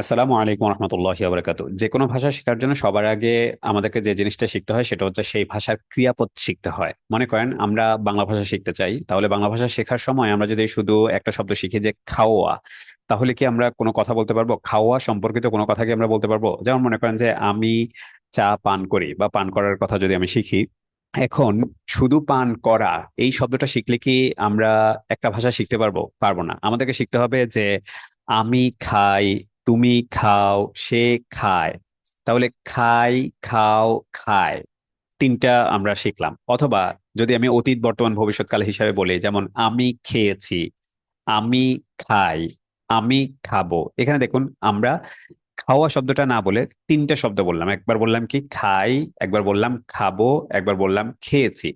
আসসালামু আলাইকুম রহমতুল্লাহি বারাকাতু যে কোনো ভাষা শেখার জন্য সবার আগে আমাদেরকে যে জিনিসটা শিখতে হয় সেটা হচ্ছে সেই ভাষার ক্রিয়াপদ শিখতে হয়। মনে করেন আমরা বাংলা ভাষা শিখতে চাই, তাহলে বাংলা ভাষা শেখার সময় আমরা যদি শুধু একটা শব্দ শিখি যে খাওয়া, তাহলে কি আমরা কোনো কথা বলতে পারব? খাওয়া সম্পর্কিত কোনো কথা কি আমরা বলতে পারব? যেমন মনে করেন যে আমি চা পান করি বা পান করার কথা যদি আমি শিখি, এখন শুধু পান করা, এই শব্দটা শিখলে কি আমরা একটা ভাষা শিখতে পারব? পারব না। আমাদেরকে শিখতে হবে যে আমি খাই তুমি খাও, সে খায়। তাহলে খাই, খাও, খায়। তিনটা আমরা শিখলাম। অথবা যদি আমি অতীত, বর্তমান, ভবিষ্যৎকাল হিসাবে বলি, যেমন আমি খেয়েছি, আমি খাই, আমি খাব। এখানে দেখুন, আমরা খাওয়া শব্দটা না বলে তিনটা শব্দ বললাম। একবার বললাম কি খাই, একবার বললাম খাব, একবার বললাম খেয়েছি।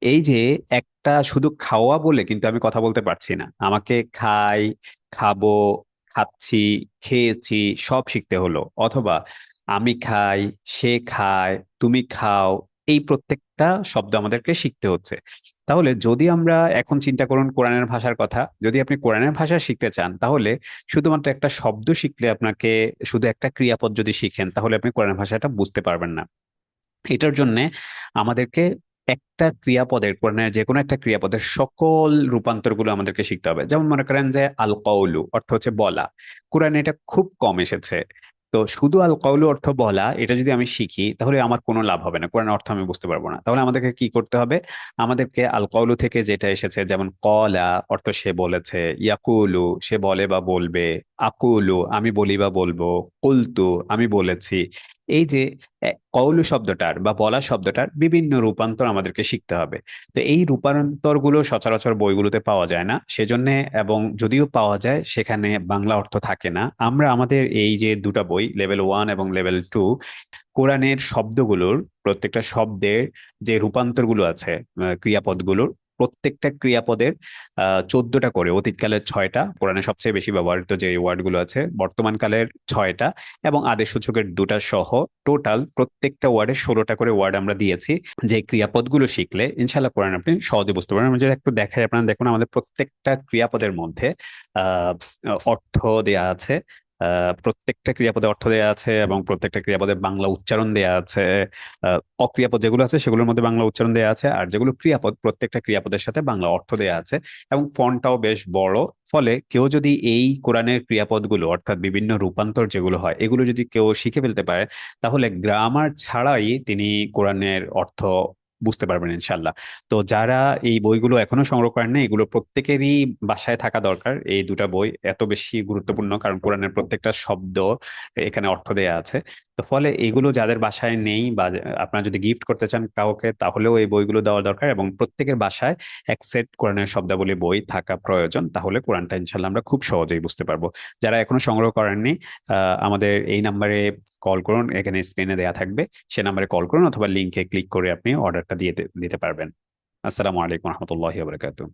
এই যে একটা শুধু খাওয়া বলে কিন্তু আমি কথা বলতে পারছি না। আমাকে খাই, খাব খাচ্ছি, খেয়েছি, সব শিখতে হলো। অথবা আমি খাই, সে খায়, তুমি খাও, এই প্রত্যেকটা শব্দ আমাদেরকে শিখতে হচ্ছে। তাহলে যদি আমরা এখন চিন্তা করুন কোরআনের ভাষার কথা, যদি আপনি কোরআনের ভাষা শিখতে চান, তাহলে শুধুমাত্র একটা শব্দ শিখলে আপনাকে শুধু একটা ক্রিয়াপদ যদি শিখেন, তাহলে আপনি কোরআনের ভাষাটা বুঝতে পারবেন না। এটার জন্যে আমাদেরকে একটা ক্রিয়াপদের কোরআনের যে কোনো একটা ক্রিয়াপদের সকল রূপান্তরগুলো আমাদেরকে শিখতে হবে। যেমন মনে করেন যে আল কওলু অর্থ হচ্ছে বলা। কোরআনে এটা খুব কম এসেছে। তো শুধু আল কওলু অর্থ বলা, এটা যদি আমি শিখি, তাহলে আমার কোনো লাভ হবে না। কোরআনের অর্থ আমি বুঝতে পারব না। তাহলে আমাদেরকে কি করতে হবে? আমাদেরকে আল কওলু থেকে যেটা এসেছে, যেমন কলা, অর্থ সে বলেছে, ইয়াকুলু, সে বলে বা বলবে আকুলু আমি বলি বা বলব কুলতু আমি বলেছি। এই যে এ, কওলু শব্দটার বা বলা শব্দটার বিভিন্ন রূপান্তর আমাদেরকে শিখতে হবে। তো এই রূপান্তরগুলো সচরাচর বইগুলোতে পাওয়া যায় না। সেজন্য এবং যদিও পাওয়া যায় সেখানে বাংলা অর্থ থাকে না। আমরা আমাদের এই যে দুটা বই লেভেল ওয়ান এবং লেভেল টু কোরআনের শব্দগুলোর প্রত্যেকটা শব্দের যে রূপান্তরগুলো আছে ক্রিয়াপদগুলোর প্রত্যেকটা ক্রিয়াপদের চোদ্দটা করে, অতীতকালের ছয়টা, কোরআনে সবচেয়ে বেশি ব্যবহৃত যে ওয়ার্ডগুলো আছে বর্তমান কালের ছয়টা এবং আদেশ সূচকের দুটা সহ টোটাল প্রত্যেকটা ওয়ার্ডে ষোলোটা করে ওয়ার্ড আমরা দিয়েছি। যে ক্রিয়াপদগুলো শিখলে ইনশাল্লাহ কোরআন আপনি সহজে বুঝতে পারেন আমি যদি একটু দেখাই, আপনারা দেখুন আমাদের প্রত্যেকটা ক্রিয়াপদের মধ্যে অর্থ দেয়া আছে। প্রত্যেকটা ক্রিয়াপদে অর্থ দেয়া আছে এবং প্রত্যেকটা ক্রিয়াপদে বাংলা উচ্চারণ দেয়া আছে। অক্রিয়াপদ যেগুলো আছে সেগুলোর মধ্যে বাংলা উচ্চারণ দেয়া আছে আর যেগুলো ক্রিয়াপদ, প্রত্যেকটা ক্রিয়াপদের সাথে বাংলা অর্থ দেয়া আছে এবং ফন্টটাও বেশ বড়। ফলে কেউ যদি এই কোরআনের ক্রিয়াপদগুলো অর্থাৎ বিভিন্ন রূপান্তর যেগুলো হয় এগুলো যদি কেউ শিখে ফেলতে পারে তাহলে গ্রামার ছাড়াই তিনি কোরআনের অর্থ বুঝতে পারবেন ইনশাল্লাহ তো যারা এই বইগুলো এখনও সংগ্রহ করেন না এগুলো প্রত্যেকেরই বাসায় থাকা দরকার। এই দুটা বই এত বেশি গুরুত্বপূর্ণ কারণ কোরআনের প্রত্যেকটা শব্দ এখানে অর্থ দেয়া আছে। তো ফলে এগুলো যাদের বাসায় নেই বা আপনারা যদি গিফট করতে চান কাউকে, তাহলেও এই বইগুলো দেওয়া দরকার এবং প্রত্যেকের বাসায় এক সেট কোরআনের শব্দাবলী বই থাকা প্রয়োজন। তাহলে কোরআনটা ইনশাল্লাহ আমরা খুব সহজেই বুঝতে পারব। যারা এখনও সংগ্রহ করেননি আমাদের এই নাম্বারে কল করুন। এখানে স্ক্রিনে দেয়া থাকবে। সে নাম্বারে কল করুন অথবা লিংকে ক্লিক করে আপনি অর্ডারটা দিয়ে দিতে পারবেন। আসসালামু আলাইকুম রহমতুল্লাহ বারকাতুহ।